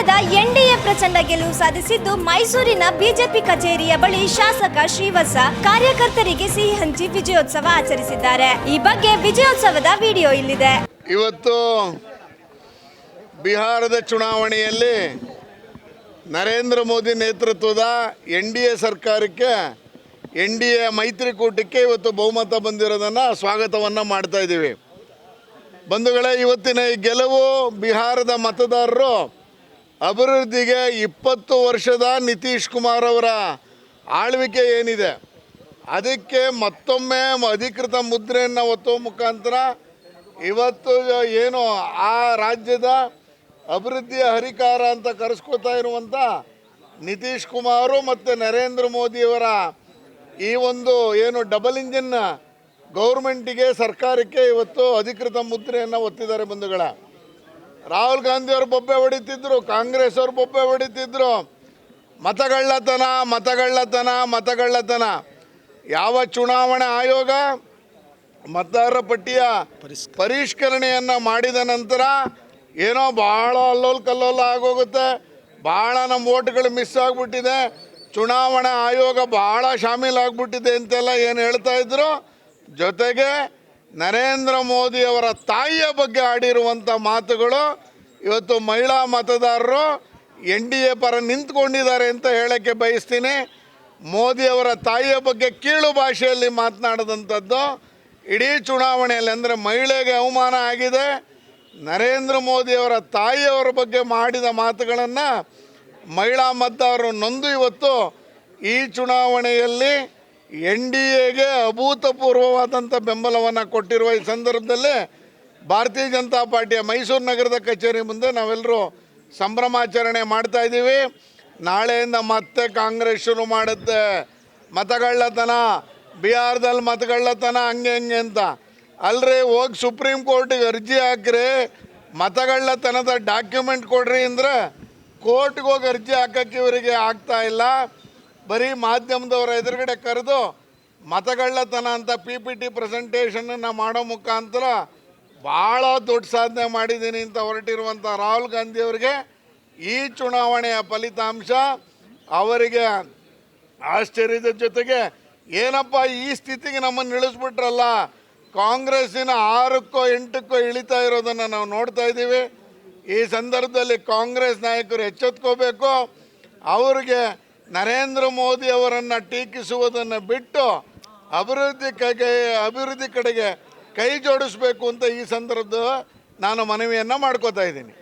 ಬಿಹಾರದ ಎನ್ಡಿಎ ಪ್ರಚಂಡ ಗೆಲುವು ಸಾಧಿಸಿದ್ದು ಮೈಸೂರಿನ ಬಿಜೆಪಿ ಕಚೇರಿಯ ಬಳಿ ಶಾಸಕ ಶ್ರೀವತ್ಸ, ಕಾರ್ಯಕರ್ತರಿಗೆ ಸಿಹಿ ಹಂಚಿ ವಿಜಯೋತ್ಸವ ಆಚರಿಸಿದ್ದಾರೆ. ಈ ಬಗ್ಗೆ ವಿಜಯೋತ್ಸವದ ವಿಡಿಯೋ ಇಲ್ಲಿದೆ. ಇವತ್ತು ಬಿಹಾರದ ಚುನಾವಣೆಯಲ್ಲಿ ನರೇಂದ್ರ ಮೋದಿ ನೇತೃತ್ವದ ಎನ್ ಡಿ ಎ ಸರ್ಕಾರಕ್ಕೆ, ಎನ್ ಡಿ ಎ ಮೈತ್ರಿಕೂಟಕ್ಕೆ ಇವತ್ತು ಬಹುಮತ ಬಂದಿರೋದನ್ನು ಸ್ವಾಗತವನ್ನು ಮಾಡ್ತಾ ಇದ್ದೀವಿ. ಬಂಧುಗಳೇ, ಇವತ್ತಿನ ಈ ಗೆಲುವು ಬಿಹಾರದ ಮತದಾರರು ಅಭಿವೃದ್ಧಿಗೆ ಇಪ್ಪತ್ತು ವರ್ಷದ ನಿತೀಶ್ ಕುಮಾರ್ ಅವರ ಆಳ್ವಿಕೆ ಏನಿದೆ? ಅದಕ್ಕೆ ಮತ್ತೊಮ್ಮೆ ಅಧಿಕೃತ ಮುದ್ರೆಯನ್ನು ಒತ್ತುವ ಮುಖಾಂತರ ಇವತ್ತು ಏನು ಆ ರಾಜ್ಯದ ಅಭಿವೃದ್ಧಿಯ ಹರಿಕಾರ ಅಂತ ಕರೆಸ್ಕೊತಾ ಇರುವಂಥ ನಿತೀಶ್ ಕುಮಾರು ಮತ್ತು ನರೇಂದ್ರ ಮೋದಿಯವರ ಈ ಒಂದು ಏನು ಡಬಲ್ ಇಂಜಿನ್ ಗೌರ್ಮೆಂಟಿಗೆ ಸರ್ಕಾರಕ್ಕೆ ಇವತ್ತು ಅಧಿಕೃತ ಮುದ್ರೆಯನ್ನು ಒತ್ತಿದ್ದಾರೆ ಬಂಧುಗಳ. ರಾಹುಲ್ ಗಾಂಧಿ ಅವರು ಬೊಬ್ಬೆ ಹೊಡಿತಿದ್ರು ಕಾಂಗ್ರೆಸ್ ಅವರು ಬೊಬ್ಬೆ ಹೊಡಿತಿದ್ರು. ಮತಗಳ್ಳತನ ಮತಗಳ್ಳತನ ಮತಗಳ್ಳತನ. ಯಾವ ಚುನಾವಣೆ ಆಯೋಗ ಮತದಾರರ ಪಟ್ಟಿಯ ಪರಿಷ್ಕರಣೆಯನ್ನು ಮಾಡಿದ ನಂತರ ಏನೋ ಭಾಳ ಅಲ್ಲೋಲ್ ಕಲ್ಲೋಲ ಆಗೋಗುತ್ತೆ. ಭಾಳ ನಮ್ಮ ಓಟ್ಗಳು ಮಿಸ್ ಆಗಿಬಿಟ್ಟಿದೆ. ಚುನಾವಣಾ ಆಯೋಗ ಭಾಳ ಶಾಮೀಲಾಗ್ಬಿಟ್ಟಿದೆ ಅಂತೆಲ್ಲ ಏನು ಹೇಳ್ತಾ ಇದ್ರು? ಜೊತೆಗೆ ನರೇಂದ್ರ ಮೋದಿಯವರ ತಾಯಿಯ ಬಗ್ಗೆ ಆಡಿರುವಂಥ ಮಾತುಗಳು ಇವತ್ತು ಮಹಿಳಾ ಮತದಾರರು ಎನ್ ಡಿ ಎ ಪರ ನಿಂತ್ಕೊಂಡಿದ್ದಾರೆ ಅಂತ ಹೇಳೋಕ್ಕೆ ಬಯಸ್ತೀನಿ. ಮೋದಿಯವರ ತಾಯಿಯ ಬಗ್ಗೆ ಕೀಳು ಭಾಷೆಯಲ್ಲಿ ಮಾತನಾಡಿದಂಥದ್ದು. ಇಡೀ ಚುನಾವಣೆಯಲ್ಲಿ ಅಂದರೆ ಮಹಿಳೆಗೆ ಅವಮಾನ ಆಗಿದೆ. ನರೇಂದ್ರ ಮೋದಿಯವರ ತಾಯಿಯವರ ಬಗ್ಗೆ ಮಾಡಿದ ಮಾತುಗಳನ್ನು ಮಹಿಳಾ ಮತದಾರರು ನೊಂದು ಇವತ್ತು ಈ ಚುನಾವಣೆಯಲ್ಲಿ ಎನ್ ಡಿ ಎಗೆ ಅಭೂತಪೂರ್ವವಾದಂಥ ಬೆಂಬಲವನ್ನು ಕೊಟ್ಟಿರುವ ಈ ಸಂದರ್ಭದಲ್ಲಿ ಭಾರತೀಯ ಜನತಾ ಪಾರ್ಟಿಯ ಮೈಸೂರು ನಗರದ ಕಚೇರಿ ಮುಂದೆ ನಾವೆಲ್ಲರೂ ಸಂಭ್ರಮಾಚರಣೆ ಮಾಡ್ತಾ ಇದ್ದೀವಿ. ನಾಳೆಯಿಂದ ಮತ್ತೆ ಕಾಂಗ್ರೆಸ್ ಶುರು ಮಾಡುತ್ತೆ. ಮತಗಳ್ಳತನ ಬಿಹಾರದಲ್ಲಿ ಮತಗಳ್ಳತನ, ಹಂಗೆ ಹಂಗೆ ಅಂತ. ಅಲ್ಲರಿ ಹೋಗಿ ಸುಪ್ರೀಂ ಕೋರ್ಟಿಗೆ ಅರ್ಜಿ ಹಾಕ್ರಿ. ಮತಗಳ್ಳತನದ ಡಾಕ್ಯುಮೆಂಟ್ ಕೊಡ್ರಿ ಅಂದರೆ ಕೋರ್ಟ್ಗೆ ಹೋಗಿ ಅರ್ಜಿ ಹಾಕಕ್ಕೆ ಇವರಿಗೆ ಆಗ್ತಾ ಇಲ್ಲ. ಬರೀ ಮಾಧ್ಯಮದವರ ಎದುರುಗಡೆ ಕರೆದು ಮತಗಳ್ಳತನ ಅಂತ ಪಿ ಪಿ ಟಿ ಪ್ರೆಸೆಂಟೇಷನ್ನ ಮಾಡೋ ಮುಖಾಂತರ ಭಾಳ ದೊಡ್ಡ ಸಾಧನೆ ಮಾಡಿದ್ದೀನಿ ಅಂತ ಹೊರಟಿರುವಂಥ ರಾಹುಲ್ ಗಾಂಧಿ ಅವರಿಗೆ. ಈ ಚುನಾವಣೆಯ ಫಲಿತಾಂಶ ಅವರಿಗೆ ಆಶ್ಚರ್ಯದ ಜೊತೆಗೆ ಏನಪ್ಪ ಈ ಸ್ಥಿತಿಗೆ ನಮ್ಮನ್ನು ಇಳಿಸ್ಬಿಟ್ರಲ್ಲ? ಕಾಂಗ್ರೆಸ್ಸಿನ ಆರಕ್ಕೋ ಎಂಟಕ್ಕೋ ಇಳಿತಾ ಇರೋದನ್ನು ನಾವು ನೋಡ್ತಾ ಇದ್ದೀವಿ. ಈ ಸಂದರ್ಭದಲ್ಲಿ ಕಾಂಗ್ರೆಸ್ ನಾಯಕರು ಎಚ್ಚೆತ್ಕೋಬೇಕು. ಅವ್ರಿಗೆ ನರೇಂದ್ರ ಮೋದಿ ಅವರನ್ನು ಟೀಕಿಸುವುದನ್ನು ಬಿಟ್ಟು ಅಭಿವೃದ್ಧಿ ಕೈಗೆ, ಅಭಿವೃದ್ಧಿ ಕಡೆಗೆ ಕೈ ಜೋಡಿಸ್ಬೇಕು ಅಂತ ಈ ಸಂದರ್ಭದ ನಾನು ಮನವಿಯನ್ನು ಮಾಡ್ಕೋತಾ ಇದ್ದೀನಿ.